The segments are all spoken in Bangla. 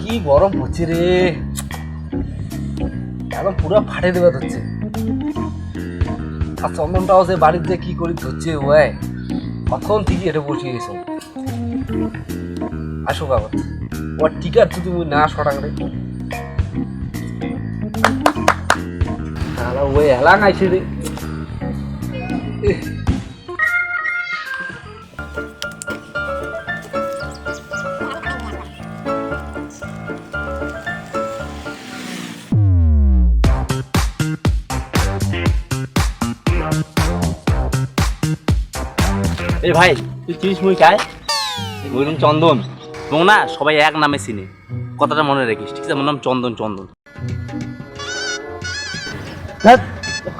কি গরম হচ্ছে রে? এখন পুরো ফাটে দেবে ধরছে। আর চন্দনটাও যে বাড়িতে কি করি ধরছে, ওয়াই। কখন থেকে এটা বসিয়ে গেছো আসো বাবা। ওর টিকার যদি তুমি না সটাং রে। ওই এলাং আইছে রে এই ভাই, তুই চিনিস মুই কায় মুই নাম চন্দন। এবং না, সবাই এক নামে চিনি। কথাটা মনে রাখিস, ঠিক আছে? আমার নাম চন্দন চন্দন।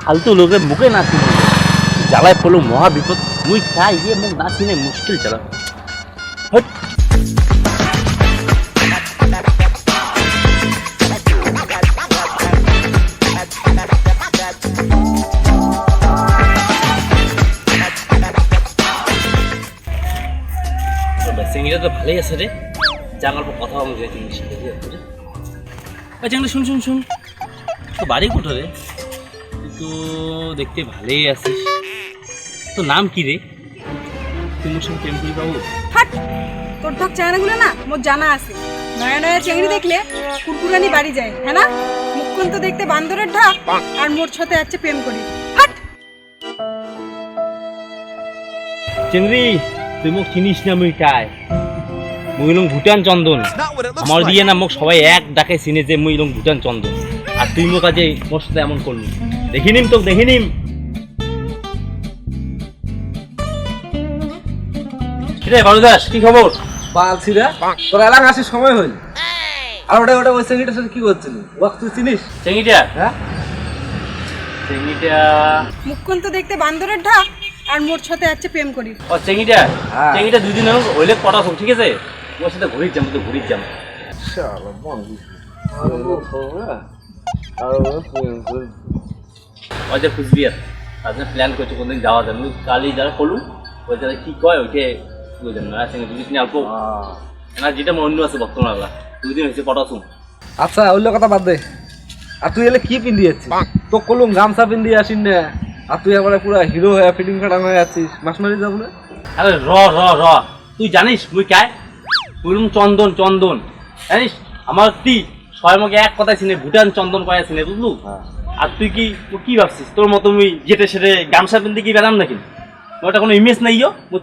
ফালতু লোকের মুখে না চিনি। জ্বালায় পড়ল মহা বিপদ। মুই খাই ইয়ে মুখ না চিনে, মুশকিল চালা হট। তো ভালোই আছে রে। যা অল্প কথা বলব তো? ওই চিংড়ি শুন শুন শুন। তো বাড়ি কোটো রে? তুই তো দেখতে ভালোই আছিস। তোর নাম কি রে? তুই মোর সঙ্গে প্রেম করি পাবো হাট তোর ঠক চেহারাগুলো না মোর জানা আছে। নয়া নয়া চেংড়ি দেখলে কুরকুরানি বাড়ি যায় হ্যাঁ না? মুখখন তো দেখতে বান্দরের ঢাক আর মোর সাথে আছে প্রেম করি। হাট চিংড়ি তুই মোক চিনিস না মুই কায় মুই হলাম ভুটান চন্দন। আমার দিয়ে না মোক সবাই এক ডাকে চিনে যে মুই হলাম ভুটান চন্দন। আর তুই মোক আজ মোর সাথে এমন করলি। দেখি নিম তোকে দেখি নিম। কিরে বালুদাস কি খবর? পালছি রে। তোর এলাং আসির সময় হইল। আর ওটা ওটা ওই সেঙ্গিটার সাথে কি করছিলি? ওয়াক তুই চিনিস? চেঙ্গিটা হ্যাঁ? চেঙ্গিটা মুখখন তো দেখতে বান্দরের ঢাক আর মোর সাথে আছে প্রেম করি ও চেঙ্গিটা হ্যাঁ। চেঙ্গিটা দুই দিন হোক ওইলে পটা হোক ঠিক আছে? ওর সাথে ঘুরির যাম তো ঘুরির যাম শালা বন্ধু। আর ও প্রেম করে ওই যে কুচবিহার তাদের প্ল্যান করছে কোনদিন যাওয়া যাবে? কালি যারা করলুম ওই যারা কি কয় ওইটা বুঝলেন না সঙ্গে দুই দিন অল্প। না যেটা আমার অন্য আছে বর্তমান আগলা দুই দিন হয়েছে পটাশুম আচ্ছা ওইগুলো কথা বাদ দে। আর তুই এলে কি পিন্দি যাচ্ছিস? তো কলুম গামছা পিন্দি আসিন না। আর তুই এবারে পুরো হিরো হয়ে ফিটিং ফাটাং হয়ে আছিস মাস মারি যাব না আরে র র র। তুই জানিস মুই কায় বলুন চন্দন চন্দন। জানিস আমার তুই সবাই আমাকে এক কথায় চিনে ভুটান চন্দন কয়া চিনে বুঝলু? আর তুই কি কি ভাবছিস? তোর মতো মুই যেতে সেটে গামছা পিনতে কি বেড়াম নাকি? ওটা কোনো ইমেজ নাই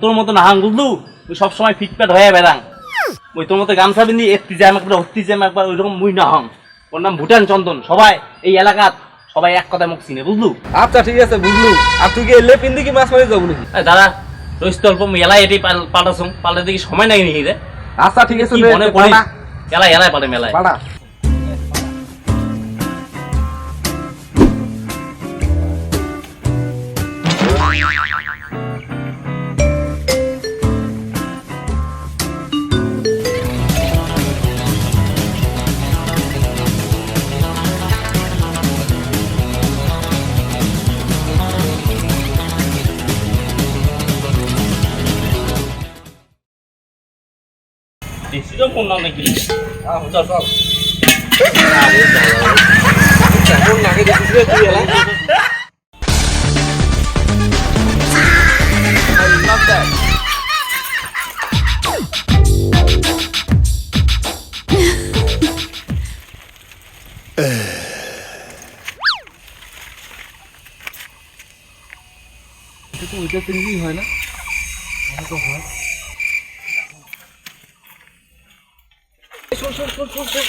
তোর মতো নাহাং বুঝলু? মুই সবসময় ফিটফাট হয়ে বেড়াং। মুই তোর মতো গামছা পিন্দি একটি জ্যাম একবার হত্তি জ্যাম একবার ওইরকম মুই নাহং। ওর নাম ভুটান চন্দন। সবাই এই এলাকাত সবাই এক কথায় মুখ চিনে বুঝলু? আচ্ছা ঠিক আছে বুঝলু। আর তুই কি এলে পিন্দি কি মাছ মারি যাব নাকি? দাদা রইস তো অল্প এলাই এটি পাল্টাছুম পাল্টাতে কি সময় নাই নাকি রে? আচ্ছা ঠিক আছে মনে পাড়া, এলাই পারে মেলায়। এলা এটা তো ওইটা পিন্দি হয় না? আমার তো হয়। শোন শোন শোন শোন শোন।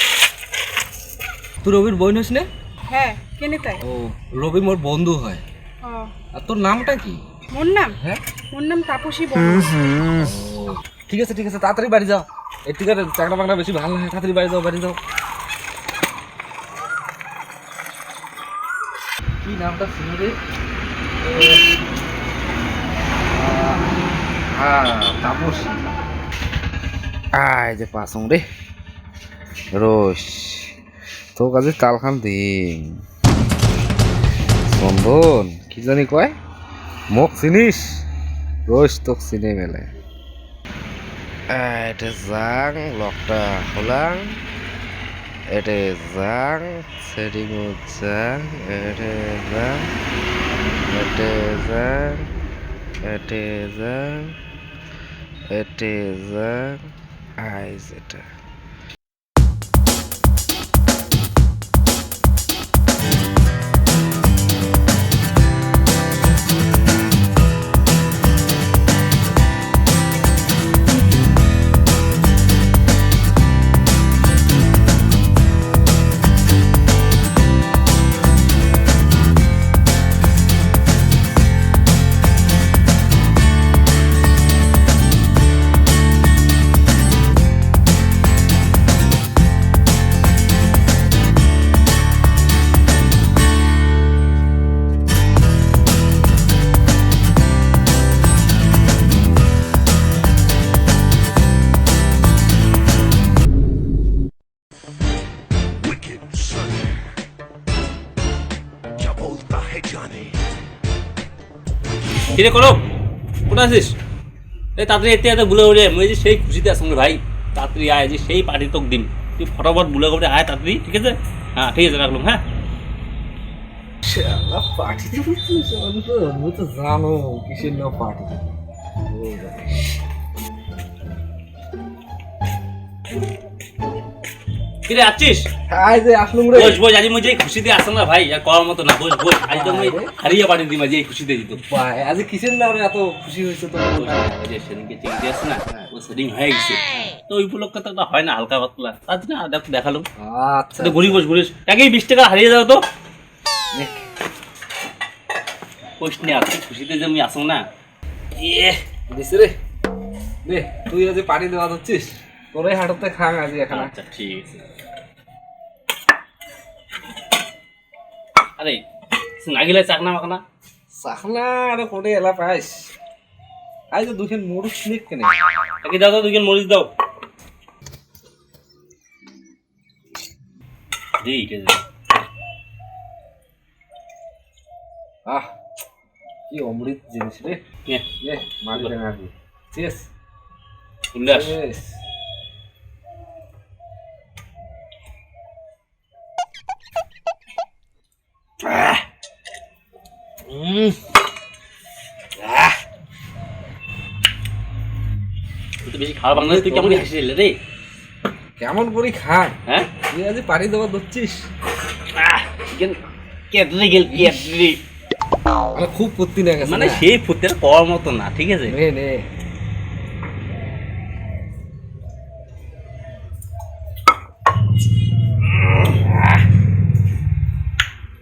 তুই রবির বই নিস না? হ্যাঁ কেনে তাই। ও রবি মোর বন্ধু হয়। আর তোর নামটা কি? মোর নাম? হ্যাঁ। মোর নাম তাপসী ঠিক আছে ঠিক আছে তাড়াতাড়ি বাড়ি যাও। এর থেকে চাকরা বাকরা বেশি ভালো হয় তাড়াতাড়ি বাড়ি যাও বাড়ি যাও। কি নামটা শুনে রে হ্যাঁ তাপসী। আয় যে পাসং রে। রোশ। তো কাজে তালখান দিন। চন্দন, কি জানি কয়? মোক চিনিস? রোজ তোক চিনে মেলে। এটা যাং লকটা হলাং। এটা যাং সেটিং যাং এটা যাং এটা যাং এটা যাং এটা যাং আইজ এটা কিরে করো কোথায় আছিস? এই তাড়াতাড়ি এতে এতে বুলে উড়ে মুই যে সেই খুশিতে আসুন রে ভাই। তাড়াতাড়ি আয় যে সেই পার্টি তোক দিন। তুই ফটাফট বুলে করে আয় তাড়াতাড়ি ঠিক আছে? হ্যাঁ ঠিক আছে রাখলাম হ্যাঁ? পার্টিতে তো জানো কিসের না কিরে আছিস? আসলুম রে। বস বস আজ খুশিতে আসলাম না ভাই আর মতো না বস বস আজ তো মুই হারিয়ে পার্টি দিই যে এই খুশিতে দিত ভাই আজ কিসের না এত খুশি হয়েছে তো। যে সেদিনকে না ও সেদিন হয়ে গেছে। তো ওই উপলক্ষে তো হয় না হালকা পাতলা। জন্য আর দেখাল। আচ্ছা তো ঘুরি বস ঘুরিস একই বিশ টাকা হারিয়ে যাও তো। কোশ খুশিতে যে আমি আসুন না। ইয়ে দিছে রে। দে তুই আজ পার্টি দেওয়া হচ্ছিস তোরে হাটতে খাং আজ এখানে। আচ্ছা ঠিক আছে। আরে নাগিলে চাকনা মাকনা? চাখনা আরে কোটে এলা পাইস? আজ তো দুখান মুড়ি স্নেক কেনে? একে দাও তো মরিচ দাও। ঠিক আছে আহ কি অমৃত জিনিস রে। নে, এ মারি দেন আগে। চেস উল্লাস চেস তুই তো বেশি খাওয়া বাংলা তুই কেমন হাসি রে? কেমন করি খান হ্যাঁ? তুই আজ পার্টি দেওয়া ধরছিস? গেল মানে খুব ফুর্তি না গেছে মানে সেই ফুটের পাওয়ার মতো না ঠিক আছে? নে নে।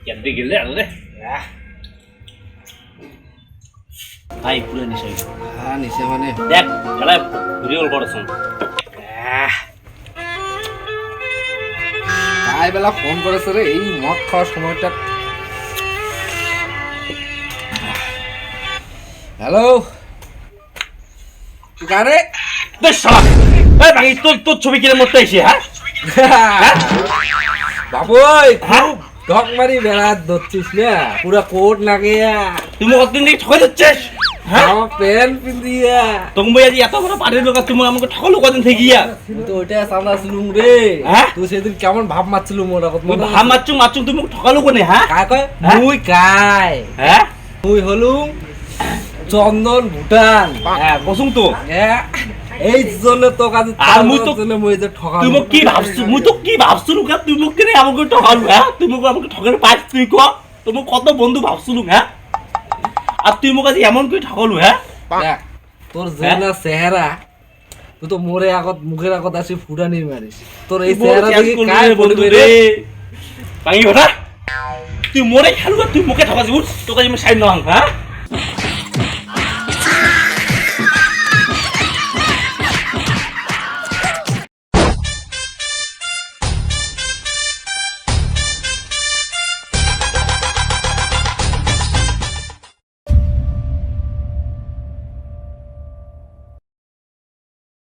কেটে গেলে আর ভাই পুরো নিশাই হ্যাঁ নিচে মানে? দেখ খেলা ভিডিও কল করছ তাই বেলা ফোন করেছে রে এই মদ খাওয়ার সময়টা। হ্যালো কারে? তোর তোর ছবি কিনে মরতে আইছি হ্যাঁ? বাবুই খুব ঢক মারি বেড়া ধরছিস না? পুরা কোট লাগিয়া তুমি কতদিন থেকে ঠকাই দিচ্ছিস হ্যাঁ আমার প্যান্ট পিন্দিয়া তুমি বই এত বড় পার্টির লোক তুমি আমাকে ঠকালো কদিন থেকে গিয়া। তো ওইটা সামলাছিলুম রে। হ্যাঁ? তুই সেদিন কেমন ভাব মারছিলুম ওরা কত মুই ভাম মারছু মারছু তুমি ঠকালো কোনে হ্যাঁ কায় কয়? হ্যাঁ? মুই কায় হ্যাঁ? মুই হলুম চন্দন ভুটান। হ্যাঁ বসুন তো। হ্যাঁ, এই জন্য তো কাজ আর মুই তো- মুই যে ঠকা তুই মোক কি ভাবছু মুই তো কি ভাবছু লোকা তুই মোক কেনে আমাকে ঠকালো হ্যাঁ তুই মোক আমাকে ঠকানো পাইছ তুই ক? তুই মোক কত বন্ধু ভাবছুলু হ্যাঁ আর তুই মোক আজ এমন কি ঠকালো হ্যাঁ? দেখ, তোর জেলা হ্যাঁ? চেহারা তুই তো মোরে আগত মুখের আগত আসি ফুটানি মারিস। তোর এই মোর চেহারা চ্যালেঞ্জ দেখি করবি কায় রে বন্ধু বলবে রে? রে ভাঙি ওঠা তুই মোরে খেলু তুই মুখে ঠকাছি উঠ তোকে আমি সাইড নহাং হ্যাঁ?